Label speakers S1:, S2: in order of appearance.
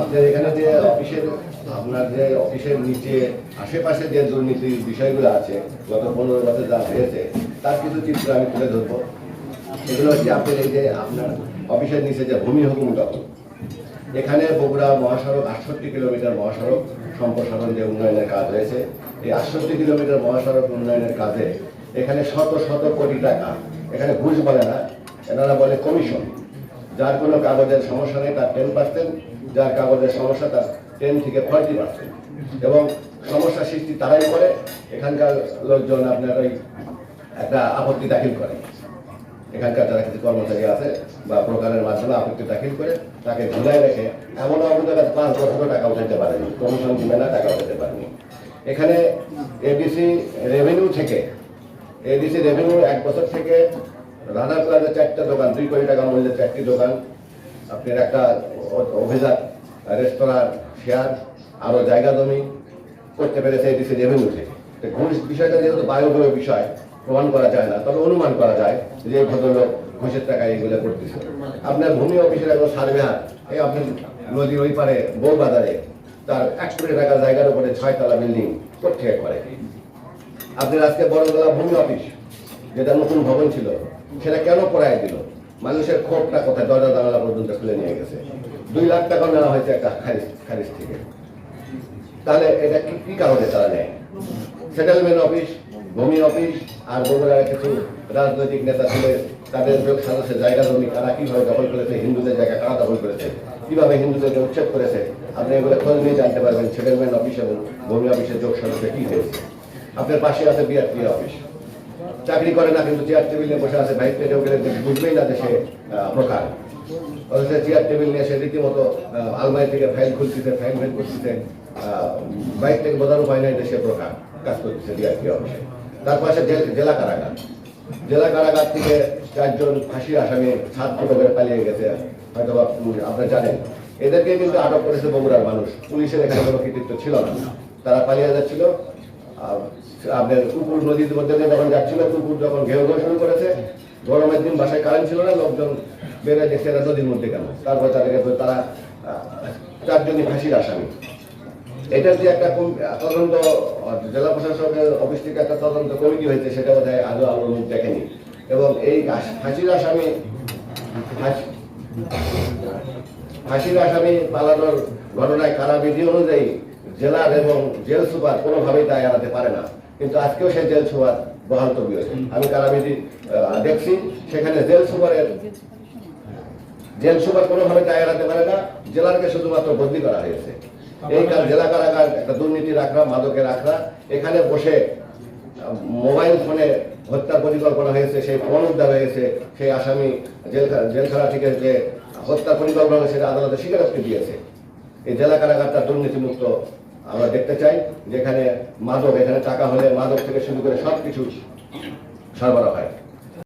S1: আপনার এখানে যে অফিসের, আপনার যে অফিসের নিচে, আশেপাশে যে দুর্নীতির বিষয়গুলো আছে, গত পনেরো বছর যা হয়েছে, তার কিছু চিত্র আমি তুলে হচ্ছে আপনার এই যে আপনার অফিসের নিচে যে ভূমি হুকুম এখানে বগুড়া মহাসড়ক আটষট্টি কিলোমিটার মহাসড়ক সম্প্রসারণ যে উন্নয়নের কাজ হয়েছে, এই আটষট্টি কিলোমিটার মহাসড়ক উন্নয়নের কাজে এখানে শত শত কোটি টাকা, এখানে ঘুষ বলে না, এনারা বলে কমিশন। যার কোনো কাগজের সমস্যা নেই, তার টেন পার্সেন্ট যার কাগজের সমস্যা, তার টেন থেকে ফর্টি পার্সেন্ট এবং সমস্যা সৃষ্টি তারাই করে, এখানকার লোকজন আপনার ওই একটা আপত্তি দাখিল করে। এখানকার যারা কিছু কর্মচারী আছে বা প্রকারের মাধ্যমে আপত্তি দাখিল করে, তাকে ঝুলাই রেখে এমন আমাদের কাছে পাঁচ বছর টাকা উঠাতে পারেনি, কমিশন দিবে না, টাকা উঠাতে পারেনি। এখানে এডিসি রেভিনিউ থেকে এডিসি রেভিনিউ এক বছর থেকে রানার প্লাজা চারটা দোকান, দুই কোটি টাকা মূল্যের চারটি দোকান। আপনার একটা অভিজাত রেস্তোরাঁ শেয়ার, আরও জায়গা জমি, করতে পেরেছে এডিসি রেভিনিউ থেকে ঘুষ বিষয়টা যেহেতু বায়ুবয় বিষয়, প্রমাণ করা যায় না, তবে অনুমান করা যায় যে ভদ্রলোক ঘুষের টাকা এগুলো করতেছে। আপনার ভূমি অফিসের একজন সার্ভেয়ার এই আপনি নদীর ওই পারে বউ বাজারে তার এক কোটি টাকা জায়গার উপরে ছয়তলা বিল্ডিং কোথেকে করে আপনার আজকে বড়গোলা ভূমি অফিস যেটা নতুন ভবন ছিল। সেটা কেন পড়ায় দিল? মানুষের ক্ষোভটা কোথায়? দরজা জানালা পর্যন্ত খুলে নিয়ে গেছে। দুই লাখ টাকা নেওয়া হয়েছে একটা খারিজ খারিজ থেকে। তাহলে এটা কি কি কারণে তারা নেয়? সেটেলমেন্ট অফিস ভূমি অফিস আর বগুড়ার কিছু রাজনৈতিক নেতা ছিল, তাদের লোক সদস্যের জায়গা জমি কারা কীভাবে দখল করেছে, হিন্দুদের জায়গা কারা দখল করেছে, কীভাবে হিন্দুদেরকে উচ্ছেদ করেছে, আপনি এগুলো খোঁজ নিয়ে জানতে পারবেন সেটেলমেন্ট অফিস এবং ভূমি অফিসের যোগ সদস্য কি হয়েছে। আপনার পাশে আছে বিআরটি অফিস চাকরি করে না, কিন্তু চেয়ার টেবিল বসে আছে বাইক পেটেও গেলে বুঝবেই না যে সে প্রকার। অথচ চেয়ার টেবিল নিয়ে সে রীতিমতো আলমারি থেকে ফাইল খুলতেছে ফাইল বের করতেছে বাইক থেকে বোঝার উপায় নাই যে সে প্রকার কাজ করতেছে ডিআরটি অফিসে। তার পাশে জেলা কারাগার। জেলা কারাগার থেকে চারজন ফাঁসির আসামি সাত ফুটো করে পালিয়ে গেছে হয়তো আপনারা জানেন। এদেরকে কিন্তু আটক করেছে বগুড়ার মানুষ। পুলিশের এখানে কোনো কৃতিত্ব ছিল না। তারা পালিয়ে যাচ্ছিল আপনার কুকুর নদীর মধ্যে যখন যাচ্ছিল, কুকুর যখন ঘেউ ঘেউ করেছে, গরমের দিন বাসায় কারেন্ট ছিল না, লোকজন বেড়ে দেখছে এরা নদীর মধ্যে কেন তারপর তাদেরকে তারা চারজনই ফাঁসির আসামি। এটা যে একটা তদন্ত, জেলা প্রশাসকের অফিস থেকে একটা তদন্ত কমিটি হয়েছে, সেটা বোধ হয় আজও আলোর মুখ দেখেনি। এবং এই ফাঁসির আসামি, ফাঁসি- ফাঁসির আসামি পালানোর ঘটনায় কারাবিধি অনুযায়ী জেলার এবং জেল সুপার কোনোভাবেই তাই এড়াতে পারে না। কিন্তু আজকেও সেই জেল সুপার বহাল তবি হয়েছে। আমি কারাবিধি দেখছি সেখানে জেল সুপারের জেল সুপার কোনোভাবে তা এড়াতে পারে না। জেলারকে শুধুমাত্র বদলি করা হয়েছে। এই কার জেলা কারাগার একটা দুর্নীতির আখড়া মাদকের আখড়া এখানে বসে মোবাইল ফোনে হত্যার পরিকল্পনা হয়েছে সেই ফোন উদ্ধার হয়েছে সেই আসামি জেল জেলখানা থেকে যে হত্যার পরিকল্পনা সেটা আদালতে স্বীকারোক্তি দিয়েছে। এই জেলা কারাগারটা দুর্নীতিমুক্ত আমরা দেখতে চাই যেখানে মাদক, এখানে টাকা হলে মাদক থেকে শুরু করে সব কিছু সরবরাহ হয়।